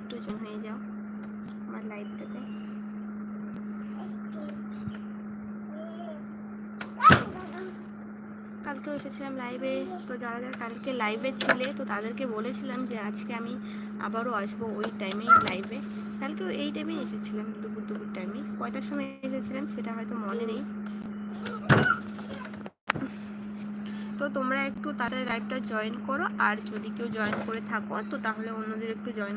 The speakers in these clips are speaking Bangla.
একটু জন হয়ে যাও আমার লাইভটাতে কালকেও এসেছিলাম লাইভে তো যারা যারা কালকে লাইভে ছিলে, তো তাদেরকে বলেছিলাম যে আজকে আমি আবারও আসব ওই টাইমেই লাইভে কালকেও এই টাইমেই এসেছিলাম, দুপুর দুপুর টাইমে কয়টার সময় এসেছিলাম সেটা হয়তো মনে নেই। তো তোমরা একটু তাড়াতাড়ি লাইভটা জয়েন করো, আর যদি কেউ জয়েন করে থাকো তো তাহলে অন্যদের একটু জয়েন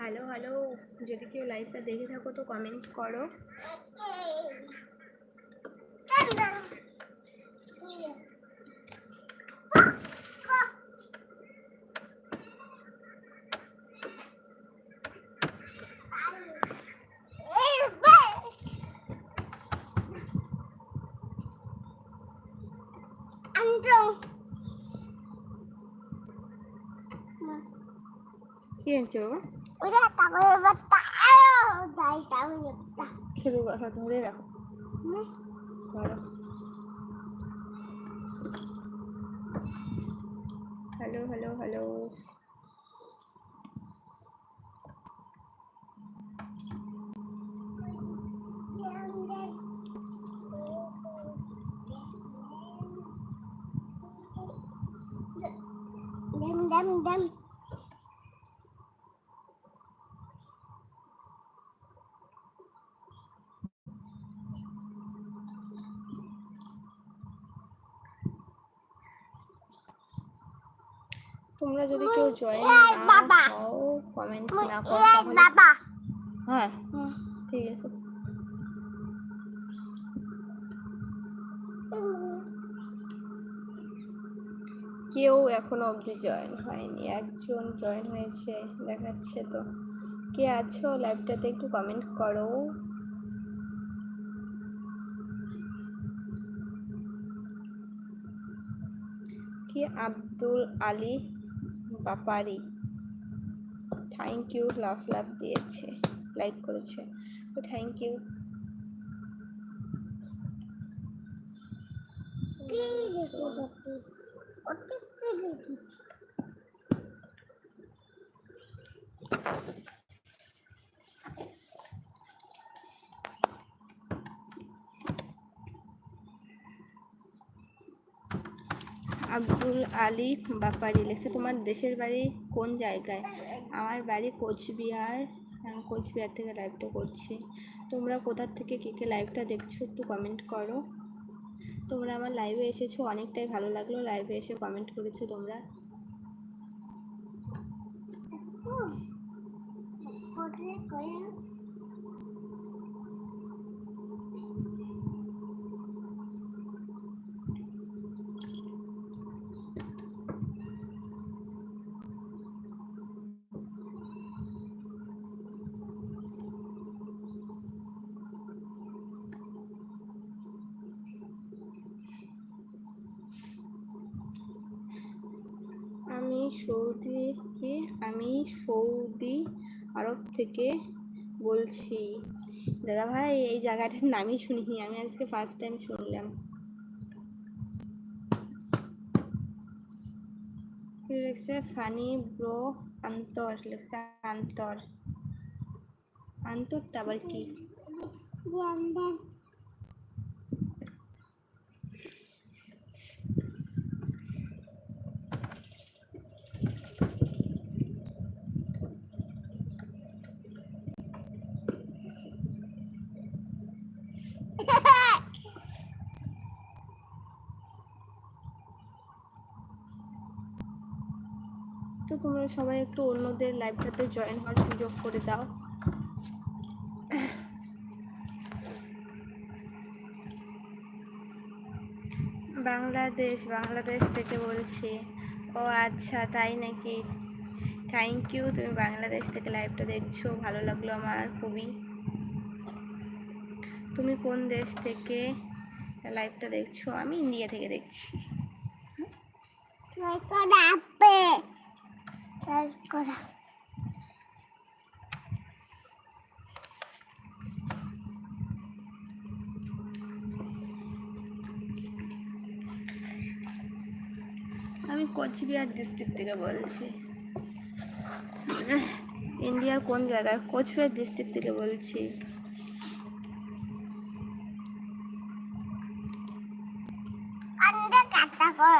হ্যালো হ্যালো। যদি কেউ লাইভটা দেখে থাকো তো কমেন্ট করো। কি আনছো শুধু কথা ধরে রাখো ধরো hello hello hello Dem dem dem. তোমরা যদি কেউ জয়েন না হও কমেন্ট না করো তাহলে বাবা। হ্যাঁ ঠিক আছে। কেউ এখনও অবধি জয়েন হয়নি একজন জয়েন হয়েছে দেখাচ্ছে তো। কে আছো লাইভটাতে একটু কমেন্ট করো। কি Abdul Ali? Bapari thank you love love দিয়েছে। লাইক করেছে। তো থ্যাংক ইউ কি দেখে দেখি ওতে কি দেখেছি আব্দুল আলী বাপারি লেখছে, তোমার দেশের বাড়ি কোন জায়গায়? আমার বাড়ি কোচবিহার কোচবিহার থেকে লাইভটা করছি। তোমরা কোথার থেকে কে কে লাইভটা দেখছ একটু কমেন্ট করো। তোমরা আমার লাইভে এসেছ, অনেকটাই ভালো লাগল। লাইভে এসে কমেন্ট করেছ তোমরা। করে আমি সৌদি আরব থেকে বলছি। দাদা ভাই, এই জায়গাটার নামই শুনিনি, আমি আজকে ফার্স্ট টাইম শুনলাম। লিখছে? ফানি ব্রো আন্তর, লিখছে আন্তর। আন্তরটা আবার কি? তো তোমরা সবাই একটু অন্যদের লাইভটাতে জয়েন হওয়ার সুযোগ করে দাও। বাংলাদেশ বাংলাদেশ থেকে বলছি। ও আচ্ছা তাই নাকি? থ্যাংক ইউ তুমি বাংলাদেশ থেকে লাইভটা দেখছ, ভালো লাগল আমার খুবই। তুমি কোন দেশ থেকে লাইভটা দেখছ? আমি ইন্ডিয়া থেকে দেখছি। করা। আমি কোচবিহার ডিস্ট্রিক্ট থেকে বলছি। ইন্ডিয়ার কোন জায়গায়? কোচবিহার ডিস্ট্রিক্ট থেকে বলছি।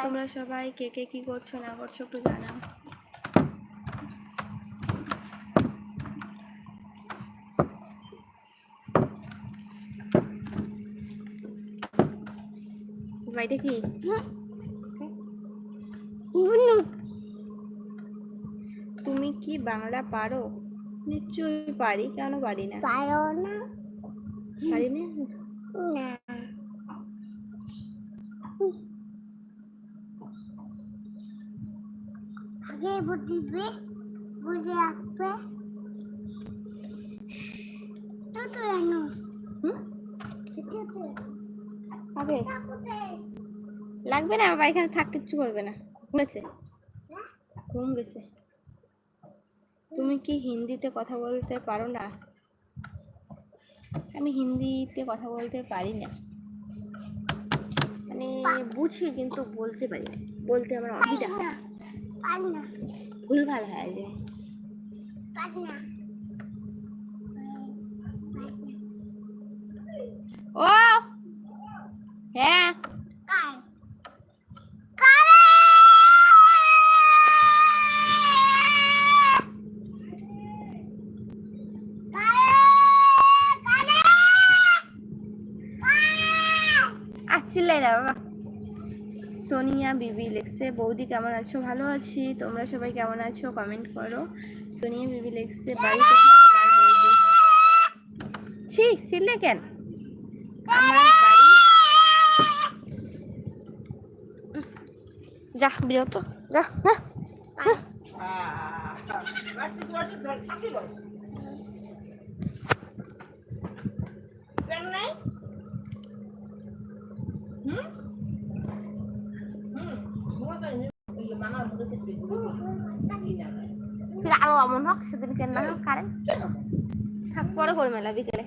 তোমরা সবাই কে কে কী করছ না করছ একটু জানাও। বাইরে কি তুমি কি বাংলা পারো? নিশ্চয়ই পারি কেন পারি না? পারো না। পারি না? আগে বুঝিবে বুঝে রাখবে। তো তো জানো। হুম? তো তো আগে লাগবে না বাবা এখানে থাক কিচ্ছু করবে না। ঘুম গেছে? ঘুম গেছে। তুমি কি হিন্দিতে কথা বলতে পারো না? আমি হিন্দিতে কথা বলতে পারি না। মানে বুঝি কিন্তু বলতে পারি না। বলতে আমার অসুবিধা। হয় ভুল ভালো হয় যে। ও সোনিয়া বিবি লেখছে বৌদি কেমন আছো ভালো আছি তোমরা সবাই কেমন আছো কমেন্ট করো সোনিয়া বিবি লেখছে বাড়ি কোথায় তোমার বৌদি ছি চিল্লে কেন যা বিরত যা আরও অমন হোক সেদিন কেন না হোক কারেন্ট থাক, পরে করে মেলা বিকেলে।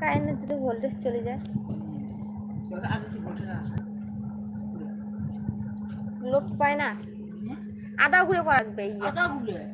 কারেন্টের যদি ভোল্টেজ চলে যায়। পায় না। আদা ঘুরে করা লাগবে ইয়ে।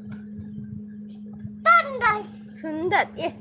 真的耶。